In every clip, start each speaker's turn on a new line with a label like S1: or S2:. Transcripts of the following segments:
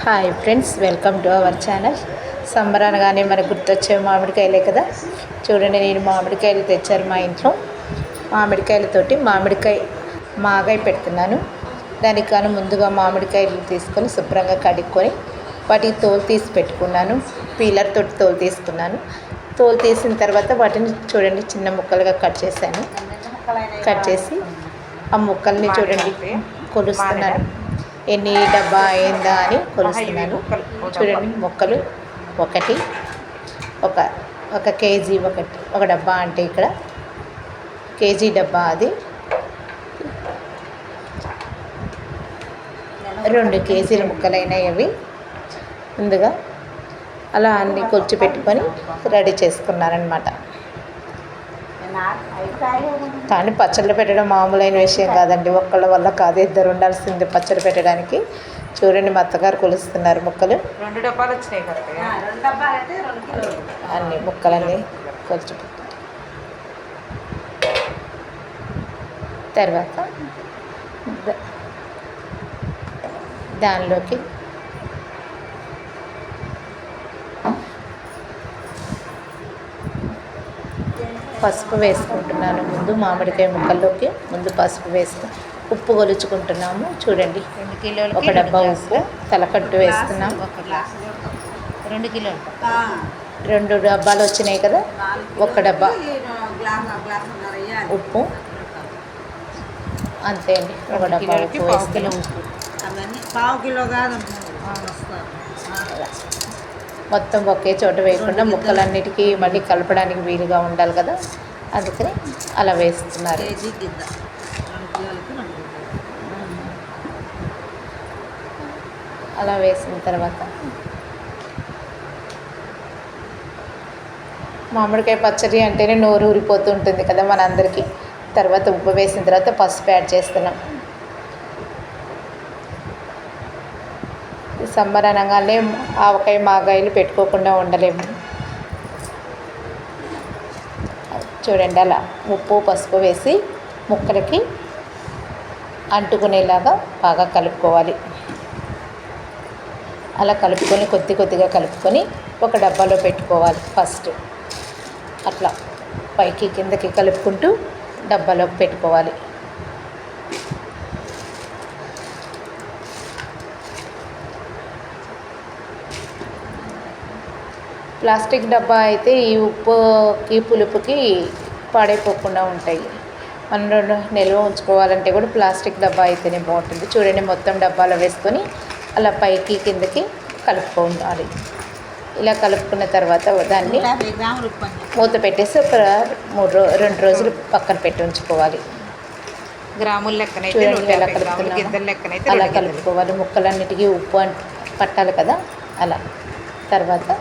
S1: Hi friends welcome to our channel summer అనగానే మనకు గుర్తొచ్చే మామిడికాయలే కదా చూడండి నేను మామిడికాయలు తెచ్చారు మా ఇంట్లో మామిడికాయలతోటి మామిడికాయ మాగాయ పెడుతున్నాను దానికి కాను ముందుగా మామిడికాయలు తీసుకొని శుభ్రంగా కడుక్కొని వాటికి తోలు తీసి పెట్టుకున్నాను పీలర్ తోటి తోలు తీసుకున్నాను తోలు తీసిన తర్వాత వాటిని చూడండి చిన్న ముక్కలుగా కట్ చేశాను కట్ చేసి ఆ ముక్కల్ని చూడండి కొలుస్తున్నాను ఎన్ని డబ్బా అయిందా అని కొలుస్తున్నాను. చూడండి మొక్కలు. ఒకటి ఒక ఒక కేజీ ఒకటి ఒక డబ్బా అంటే ఇక్కడ కేజీ డబ్బా అది రెండు కేజీల ముక్కలైనవి అవి. ముందుగా అలా అన్ని కొలిచి పెట్టుకొని రెడీ చేసుకున్నారనమాట కానీ పచ్చళ్ళు పెట్టడం మామూలైన విషయం కాదండి. ఒక్కళ్ళ వల్ల కాదు. ఇద్దరు ఉండాల్సింది పచ్చడి పెట్టడానికి. చూడండి మా అత్తగారు కొలుస్తున్నారు ముక్కలు.
S2: రెండు డబ్బాలు వచ్చినాయి
S1: అన్ని ముక్కలన్నీ కొలిచి పెట్టు తర్వాత దానిలోకి పసుపు వేసుకుంటున్నాను. ముందు మామిడికాయ ముక్కల్లోకి ముందు పసుపు వేసుకు ఉప్పు కొలుచుకుంటున్నాము చూడండి.
S2: రెండు కిలోలు
S1: ఒక డబ్బా ఉప్పు తలకట్టు వేస్తున్నాం.
S2: రెండు కిలోలు.
S3: ఆ,
S1: రెండు డబ్బాలు వచ్చినాయి కదా? ఒక డబ్బా. ఉప్పు. అంతే అండి. ఒక
S2: రెండు
S1: డబ్బా
S2: కిలోలకి
S1: ఉప్పు
S3: అవన్నీ పావు కిలో కాదు
S1: మొత్తం ఒకే చోట వేయకుండా ముక్కలన్నిటికీ మళ్ళీ కలపడానికి వీలుగా ఉండాలి కదా? అందుకని అలా వేస్తున్నారు. అలా వేసిన తర్వాత మామిడికాయ పచ్చడి అంటేనే నోరు ఊరిపోతుంటుంది కదా మనందరికీ. తర్వాత ఉప్పు వేసిన తర్వాత పసుపు యాడ్ చేస్తున్నాం. సమ్మర్ అనగానే ఆవకాయ మాగాయలు పెట్టుకోకుండా ఉండలేము. చూడండి అలా ఉప్పు పసుపు వేసి ముక్కలకి అంటుకునేలాగా బాగా కలుపుకోవాలి. అలా కలుపుకొని కొద్ది కొద్దిగా కలుపుకొని ఒక డబ్బాలో పెట్టుకోవాలి ఫస్ట్. అట్లా పైకి కిందకి కలుపుకుంటూ డబ్బాలో పెట్టుకోవాలి. ప్లాస్టిక్ డబ్బా అయితే ఈ ఉప్పుకి పులుపుకి పాడైపోకుండా ఉంటాయి. మనం రెండు నిల్వ ఉంచుకోవాలంటే కూడా ప్లాస్టిక్ డబ్బా అయితేనే బాగుంటుంది. చూడండి మొత్తం డబ్బాలో వేసుకొని అలా పైకి కిందకి కలుపుకోవాలి. ఇలా కలుపుకున్న తర్వాత దాన్ని. మూత పెట్టేసి ఒక మూడు రో రెండు రోజులు పక్కన పెట్టి ఉంచుకోవాలి.
S2: గ్రాముల లెక్కనైతే
S1: అలా. కలుపుకోవాలి. ముక్కలన్నిటికీ ఉప్పు పట్టాలి కదా? అలా. తర్వాత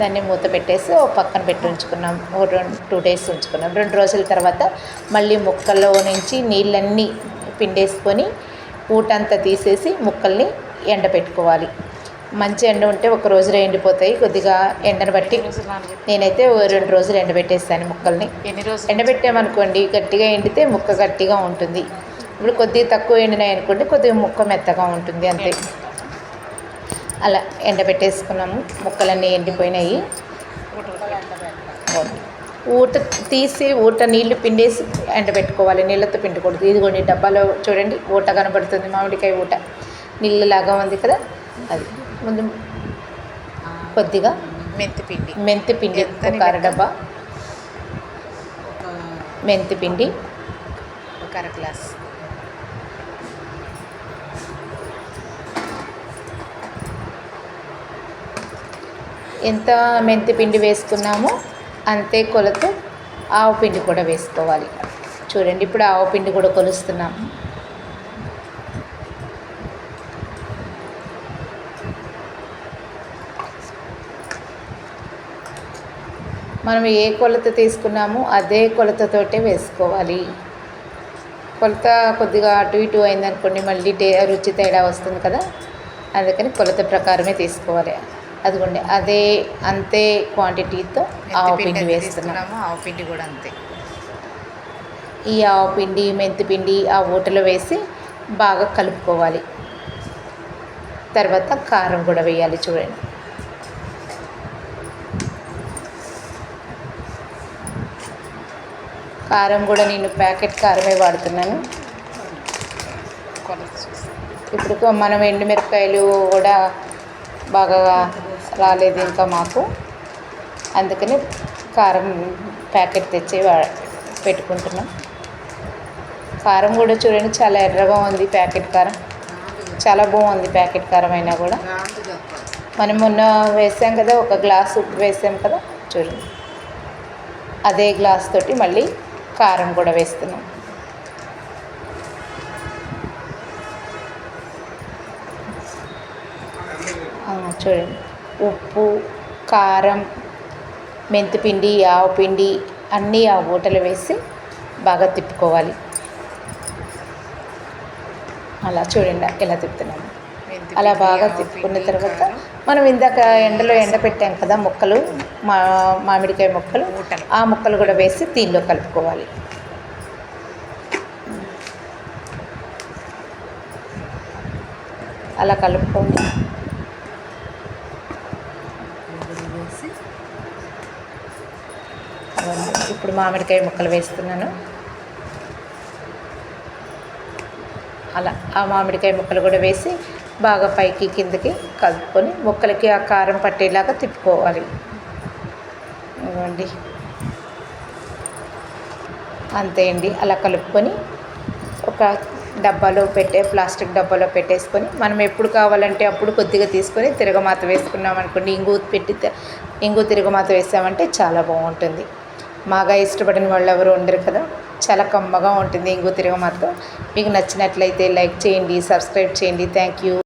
S1: దాన్ని మూత పెట్టేసి ఓ పక్కన పెట్టి ఉంచుకున్నాం. ఓ రెండు టూ డేస్ ఉంచుకున్నాం. రెండు రోజుల తర్వాత మళ్ళీ ముక్కల్లో నుంచి నీళ్ళన్నీ పిండేసుకొని ఊటంతా తీసేసి ముక్కల్ని ఎండబెట్టుకోవాలి మంచి ఎండ ఉంటే ఒక రోజులో ఎండిపోతాయి. కొద్దిగా ఎండను బట్టి నేనైతే ఓ రెండు రోజులు ఎండబెట్టేస్తాను ముక్కల్ని.
S2: ఎన్ని రోజులు?
S1: ఎండబెట్టామనుకోండి గట్టిగా ఎండితే ముక్క గట్టిగా ఉంటుంది. ఇప్పుడు కొద్దిగా తక్కువ ఎండినాయి అనుకోండి కొద్దిగా ముక్క మెత్తగా ఉంటుంది అంతే. అలా ఎండబెట్టేసుకున్నాము. ముక్కలన్నీ ఎండిపోయినాయి. ఊట తీసి ఊట నీళ్ళు పిండేసి ఎండబెట్టుకోవాలి. నీళ్ళతో పిండకూడదు ఇదిగోండి డబ్బాలో చూడండి ఊట కనబడుతుంది. మామిడికాయ ఊట. నీళ్ళలాగా ఉంది కదా? అది. ముందు కొద్దిగా
S2: మెంతి పిండి.
S1: మెంతి పిండి
S2: ఎంతని
S1: ఒక అర
S2: లెక్క?
S1: డబ్బా మెంతి పిండి.
S2: ఒక అర గ్లాస్.
S1: ఎంత మెంతి పిండి వేసుకున్నామో అంతే కొలత ఆవు పిండి కూడా వేసుకోవాలి. చూడండి ఇప్పుడు ఆవు పిండి కూడా కొలుస్తున్నాము మనం ఏ కొలత తీసుకున్నామో అదే కొలతతోటే వేసుకోవాలి. కొలత కొద్దిగా అటు ఇటు అయిందనుకోండి మళ్ళీ టే రుచి తేడా వస్తుంది కదా. అందుకని కొలత ప్రకారమే తీసుకోవాలి. అదిగోండి అదే అంతే క్వాంటిటీతో ఆవు పిండి
S2: ఎంత
S1: వేస్తున్నాం.
S2: తీసుకున్నామో ఆవు పిండి కూడా అంతే.
S1: ఈ ఆవు పిండి మెంతి పిండి ఆ ఊటలో వేసి బాగా కలుపుకోవాలి. తర్వాత కారం కూడా వేయాలి చూడండి. కారం కూడా నేను ప్యాకెట్ కారమే వాడుతున్నాను. ఇప్పుడు మనం ఎండుమిరపకాయలు కూడా బాగా రాలేదు ఇంకా మాకు. అందుకని కారం ప్యాకెట్ తెచ్చి పెట్టుకుంటున్నాం. కారం కూడా చూడండి చాలా ఎర్రగా ఉంది ప్యాకెట్ కారం. చాలా బాగుంది ప్యాకెట్ కారం అయినా కూడా. మనం మొన్న వేసాం కదా ఒక గ్లాస్ ఉప్పు వేసాం కదా చూడండి. అదే గ్లాస్ తోటి మళ్ళీ కారం కూడా వేస్తున్నాం. చూడండి. ఉప్పు కారం మెంతిపిండి ఆవు పిండి అన్నీ ఆ ఊటలు వేసి బాగా తిప్పుకోవాలి. అలా చూడండి ఎలా తిప్పుతున్నాము అలా బాగా తిప్పుకున్న తర్వాత మనం ఇందాక ఎండలో ఎండ పెట్టాం కదా ముక్కలు మా మామిడికాయ ముక్కలు. ఆ ముక్కలు కూడా వేసి దీనిలో కలుపుకోవాలి. అలా కలుపుకొని ఇప్పుడు మామిడికాయ ముక్కలు వేస్తున్నాను. అలా ఆ మామిడికాయ ముక్కలు కూడా వేసి బాగా పైకి కిందకి కలుపుకొని ముక్కలకి ఆ కారం పట్టేలాగా తిప్పుకోవాలి. ఇవ్వండి. అంతే అండి. అలా కలుపుకొని ఒక డబ్బాలో పెట్టే ప్లాస్టిక్ డబ్బాలో పెట్టేసుకొని మనం ఎప్పుడు కావాలంటే అప్పుడు కొద్దిగా తీసుకొని తిరగమాత వేసుకున్నాం అనుకోండి ఇంగు పెట్టి ఇంగు తిరగమాత వేసామంటే చాలా బాగుంటుంది. బాగా ఇష్టపడిన వాళ్ళు ఎవరు ఉండరు కదా. చాలా కమ్మగా ఉంటుంది ఇంగు తిరగమాత మీకు నచ్చినట్లయితే లైక్ చేయండి సబ్స్క్రైబ్ చేయండి. Thank you.